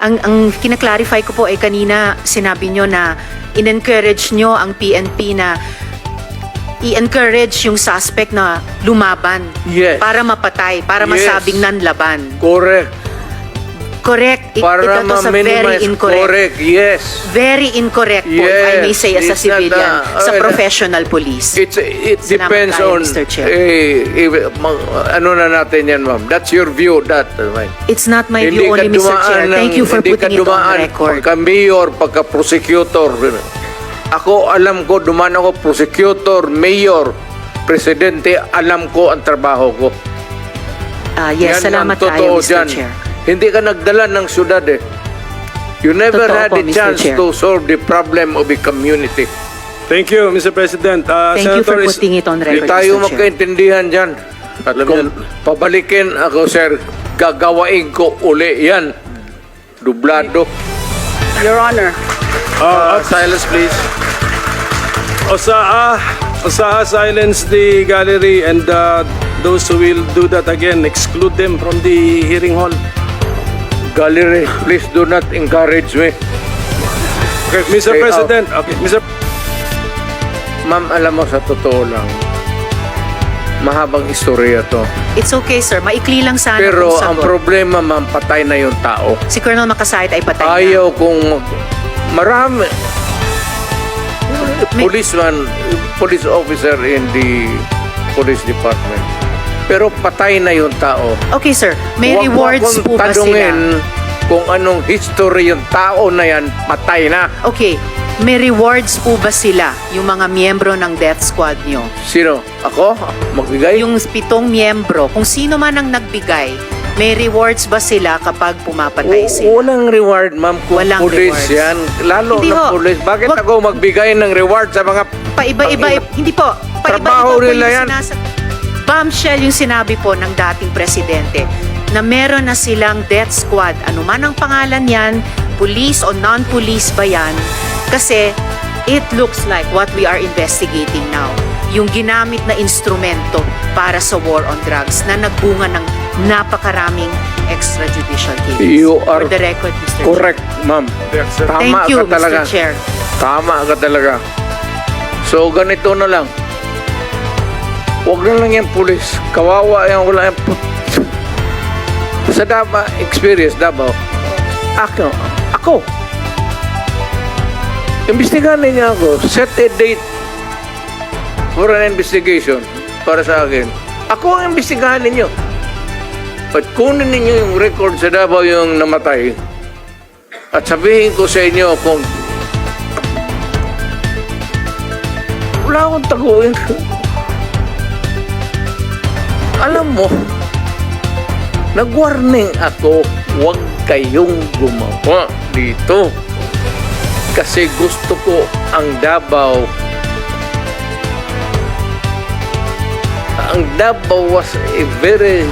ang, ang kinaklarify ko po ay kanina sinabi nyo na in-encourage nyo ang PNP na i-encourage yung suspect na lumaban Yes. para mapatay, para Yes. masabing nanlaban. Correct. Correct. It, Para it was a very ma-minimize. incorrect. Correct, yes. Very incorrect po, if I may say as a it's not, civilian, uh, sa uh, professional police. It's, it Salamat depends tayo, on, Mr. Chair. eh, eh, ma- ano na natin yan, ma'am. That's your view, that, uh, right? It's not my Hindi view only, Mr. Chair. ng- Thank you for hindi putting ka it on dumaan record. Pagka mayor, pagka prosecutor. Ako, alam ko, dumaan ako prosecutor, mayor, presidente, alam ko ang trabaho ko. Ah, yes, Yan salamat totoo Mr. dyan. Chair. Hindi ka nagdala ng syudad eh. You never Totoo had po, a Mr. chance Chair. to solve the problem of a community. Thank you, Mr. President. Uh, Thank you for Senator is- putting it on Hindi record, tayo Mr. Chair. magkaintindihan dyan. At Alam kung yan. pabalikin ako, sir, gagawain ko uli yan. Dublado. Your Honor, Uh, silence, please. Osaa, Osaa, silence the gallery and uh, those who will do that again, exclude them from the hearing hall. Gallery, please do not encourage me. Okay, Mr. Stay President, okay, Mr. Ma'am, alam mo, sa totoo lang, mahabang istorya to. It's okay, sir. Maikli lang sana Pero kung ang problema, ma'am, patay na yung tao. Si Colonel Makasayit ay patay na. Ayaw kong marami. May- Policeman, police officer in the police department. Pero patay na yung tao. Okay, sir. May Huwag mo rewards akong po ba tanungin sila? kung anong history yung tao na yan, patay na. Okay. May rewards po ba sila, yung mga miyembro ng death squad nyo? Sino? Ako? Magbigay? Yung pitong miyembro, kung sino man ang nagbigay, may rewards ba sila kapag pumapatay sila? Walang reward, ma'am, kung Walang police rewards. yan. Lalo Hindi na ho. police. Bakit Wag- ako magbigay ng reward sa mga... Paiba-iba, hindi po. Paiba-iba Trabaho po nila yung yan. sinasa- Bombshell yung sinabi po ng dating presidente na meron na silang death squad. Ano man ang pangalan yan, police o non-police ba yan? Kasi it looks like what we are investigating now. Yung ginamit na instrumento para sa war on drugs na nagbunga ng napakaraming extrajudicial cases. You are For the record, Mr. Correct, ma'am. Tama Thank you, ka talaga. Mr. Chair. Tama ka talaga. So, ganito na lang. Huwag na lang yan, pulis. Kawawa yan, wala yan. put- Sa Davao, experience, Davao, ako, ako, imbestigahan niya ako, set a date for an investigation para sa akin. Ako ang imbestigahan ninyo. At kunin ninyo yung record sa Davao yung namatay. At sabihin ko sa inyo kung wala akong taguin. Alam mo, nag-warning ako, huwag kayong gumawa dito. Kasi gusto ko ang Davao. Ang Davao was a very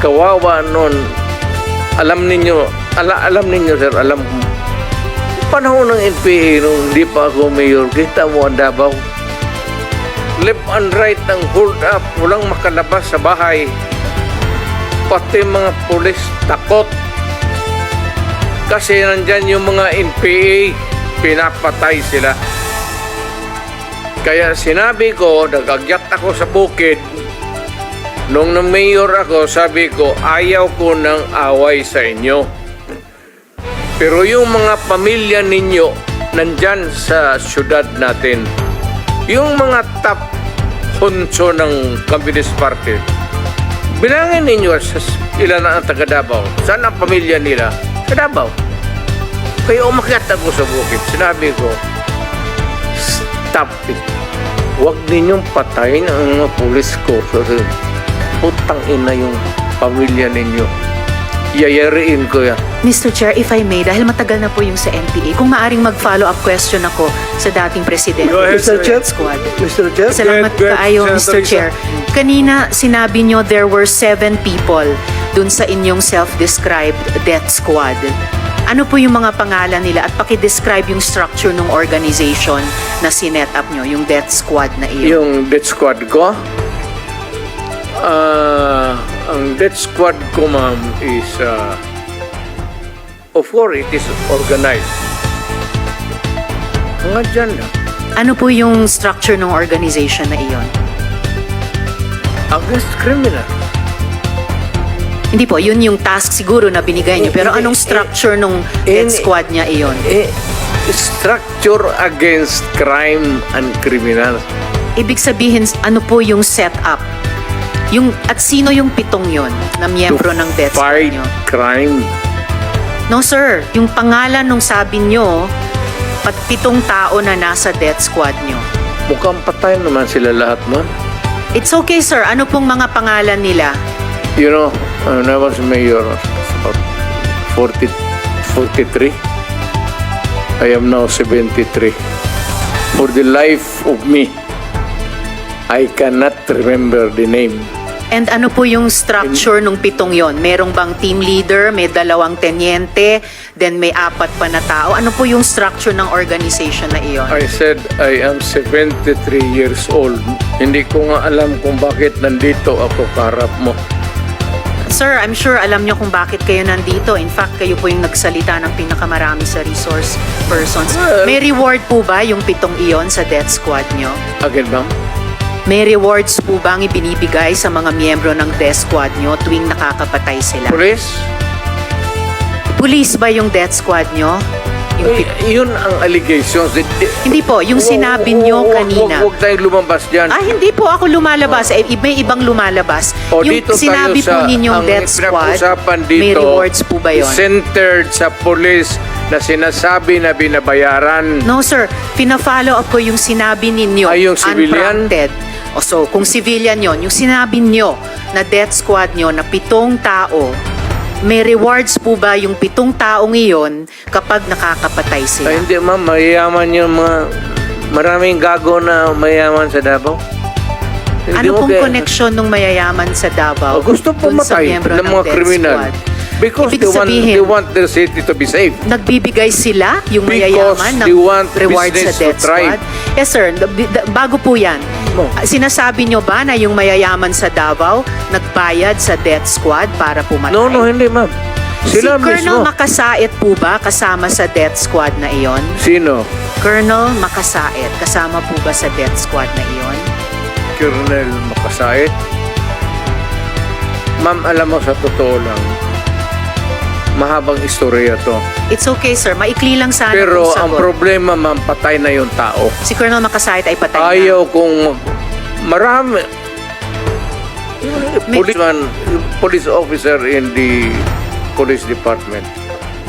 kawawa noon. Alam ninyo, ala, alam ninyo sir, alam. Panahon ng NPA nung hindi pa ako mayor, kita mo ang Davao. Left and right ang hold up, walang makalabas sa bahay. Pati mga pulis takot. Kasi nandyan yung mga NPA, pinapatay sila. Kaya sinabi ko, nagagyat ako sa bukid, Nung na mayor ako, sabi ko, ayaw ko ng away sa inyo. Pero yung mga pamilya ninyo, nandyan sa syudad natin. Yung mga top honso ng Communist Party, bilangin ninyo sa ilan ang taga Davao. Saan ang pamilya nila? Sa Davao. Kaya umakyat ako sa bukid. Sinabi ko, stop it. Huwag ninyong patayin ang mga pulis ko. Putang ina yung pamilya ninyo. Yayariin ko yan. Mr. Chair, if I may, dahil matagal na po yung sa NPA, kung maaring mag-follow-up question ako sa dating presidente Go ahead, sir. Death Squad. Mr. Chair? Salamat Go ahead, kaayo, Mr. Chair. Kanina, sinabi nyo there were seven people dun sa inyong self-described death squad. Ano po yung mga pangalan nila at paki-describe yung structure ng organization na sinet up nyo, yung death squad na iyon? Yung death squad ko, ah, ang death squad ko, ma'am, is ah, Of course, it is organized. Mga dyan lang. Ano po yung structure ng organization na iyon? Against criminal. Hindi po, yun yung task siguro na binigay niyo. Pero Eh, anong eh, structure nung eh, death squad niya iyon? Eh, structure against crime and criminals. Ibig sabihin, ano po yung setup? Yung, at sino yung pitong yon na miyembro ng death squad Fight niyo? crime. No sir, yung pangalan nung sabi nyo, pat pitong tao na nasa death squad nyo. Mukhang patay naman sila lahat man. It's okay sir, ano pong mga pangalan nila? You know, when I was mayor, about 40, 43. I am now 73. For the life of me, I cannot remember the name. And ano po yung structure nung pitong yon? Merong bang team leader, may dalawang tenyente, then may apat pa na tao? Ano po yung structure ng organization na iyon? I said I am 73 years old. Hindi ko nga alam kung bakit nandito ako karap mo. Sir, I'm sure alam nyo kung bakit kayo nandito. In fact, kayo po yung nagsalita ng pinakamarami sa resource persons. Well- May reward po ba yung pitong iyon sa death squad nyo? Again, ma'am? May rewards po bang ibinibigay sa mga miyembro ng death squad nyo tuwing nakakapatay sila? Police? Police ba yung death squad nyo? Yung Eh, pit- yun ang allegations. Di- Hindi po, yung sinabi nyo kanina. Huwag, tayong lumabas dyan. Ah, hindi po ako lumalabas. Eh, may ibang lumalabas. O yung dito sinabi tayo po sa, ninyong death squad, dito, may rewards po ba yun? Centered sa police na sinasabi na binabayaran. No sir, pina-follow up ko yung sinabi ninyo. Ay, yung civilian? Unprompted. O so, kung civilian yon, yung sinabi nyo na death squad nyo na pitong tao, may rewards po ba yung pitong taong iyon kapag nakakapatay sila? Ay, hindi ma'am, mayayaman yung mga maraming gago na mayayaman sa Davao. Hindi ano pong kaya- connection ng mayayaman sa Davao? O, gusto dun sa pumatay ng mga kriminal. squad? Because Ibig they want, sabihin- they want their city to be safe. nagbibigay sila, yung Because mayayaman, ng they want reward sa business to death thrive. squad? Yes sir, d- d- bago po yan. Oh. Ah, Sinasabi nyo ba na yung mayayaman sa Davao nagbayad sa death squad para pumatay? No, no, hindi ma'am. Sila si Colonel mismo. Makasait po ba kasama sa death squad na iyon? Sino? Colonel Makasait, kasama po ba sa death squad na iyon? Colonel Makasait. Ma'am, alam mo sa totoo lang, mahabang istorya to. It's okay sir, maikli lang sana Pero ang problema, ma'am, patay na yung tao. si Colonel Makasait ay patay na. Ayaw kung marami. Policeman, police officer in the police department.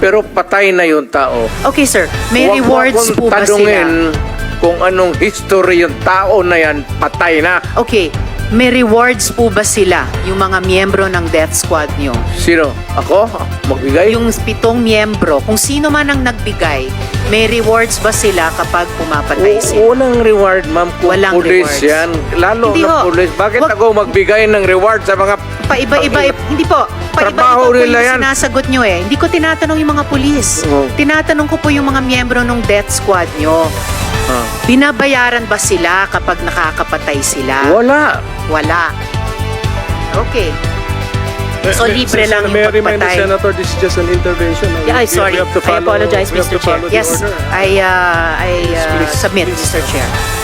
Pero patay na yung tao. Okay sir, may Huwag rewards po ba sila? kung anong history yung tao na yan, patay na. Okay, may rewards po ba sila, yung mga miyembro ng death squad nyo? Sino? Ako? Magbigay? Yung pitong miyembro, kung sino man ang nagbigay, may rewards ba sila kapag pumapatay O- sila? Walang reward, ma'am. Kung Walang police rewards. yan. Lalo Hindi na ho. police. Bakit Wag- ako magbigay ng reward sa mga... Paiba-iba, hindi po. Trabaho Paiba-iba po nila yung yan. sinasagot nyo eh. Hindi ko tinatanong yung mga pulis. Oh. Tinatanong ko po yung mga miyembro ng death squad nyo. Ah. Binabayaran ba sila kapag nakakapatay sila? Wala. Wala. Okay. So, libre Sen- lang yung the pagpatay. Senator, this is just an intervention. Yeah, sorry. I apologize, Mr. Chair. Yes, order. I uh, I uh, submit. Mr. Chair.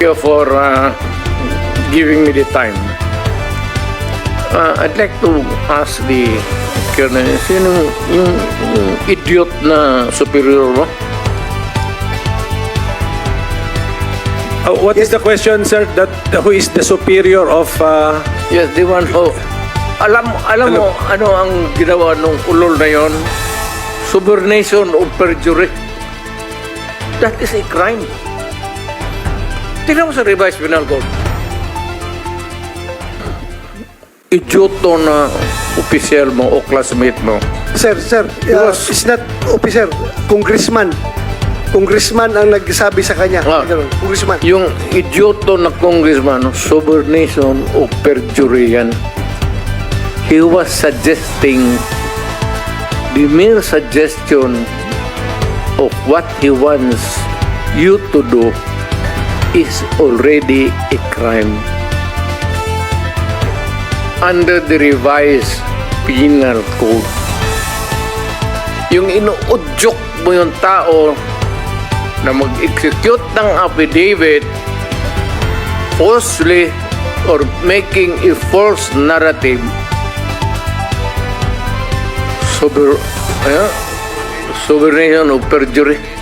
You for uh, giving me the time. Uh, I'd like to ask the Colonel, sino yung, yung idiot na superior mo? Uh, what is the question, sir? That who is the superior of? Uh, Yes, the one who... Alam, alam mo, ano ang ginawa nung ulol na yon? Subornation of perjury. That is a crime. Tingnan mo sa revised penal code. Idioto na opisyal mo o classmate mo. Sir, sir, uh, Yes. it's not officer, congressman. Congressman ang nagsabi sa kanya. Ah. Ganun, Congressman. Yung idioto na congressman, subornation of perjury yan. He was suggesting the mere suggestion of what he wants you to do is already a crime. Under the revised penal code. Yung inuudyok mo yung tao na mag-execute ng affidavit falsely or making a false narrative sober uh, sovereign of perjury.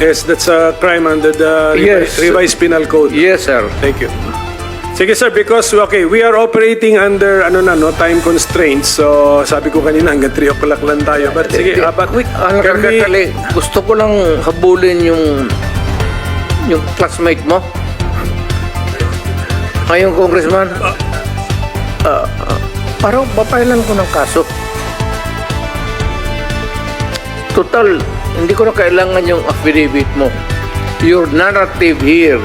Yes, that's a crime under the Yes. revised penal code. Yes, sir. Thank you. Sige sir, because okay, we are operating under ano na no time constraints. So sabi ko kanina hanggang 3 o'clock lang tayo. But sige, uh, but Wait, ang can we- nakakakali. Gusto ko lang habulin yung yung classmate mo. Ay, yung congressman. Ah, ah, parang papailan ko ng kaso. Total, hindi ko na kailangan yung affidavit mo. Your narrative here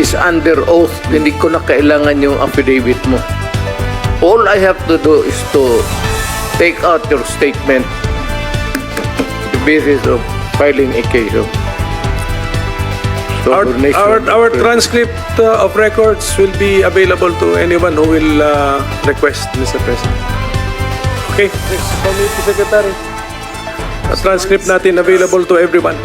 is under oath. Hindi ko na kailangan yung affidavit mo. All I have to do is to take out your statement the basis of filing a case of Our, our, our transcript uh, of records will be available to anyone who will uh, request, Mr. President. Okay, next committee secretary. A transcript natin available to everyone.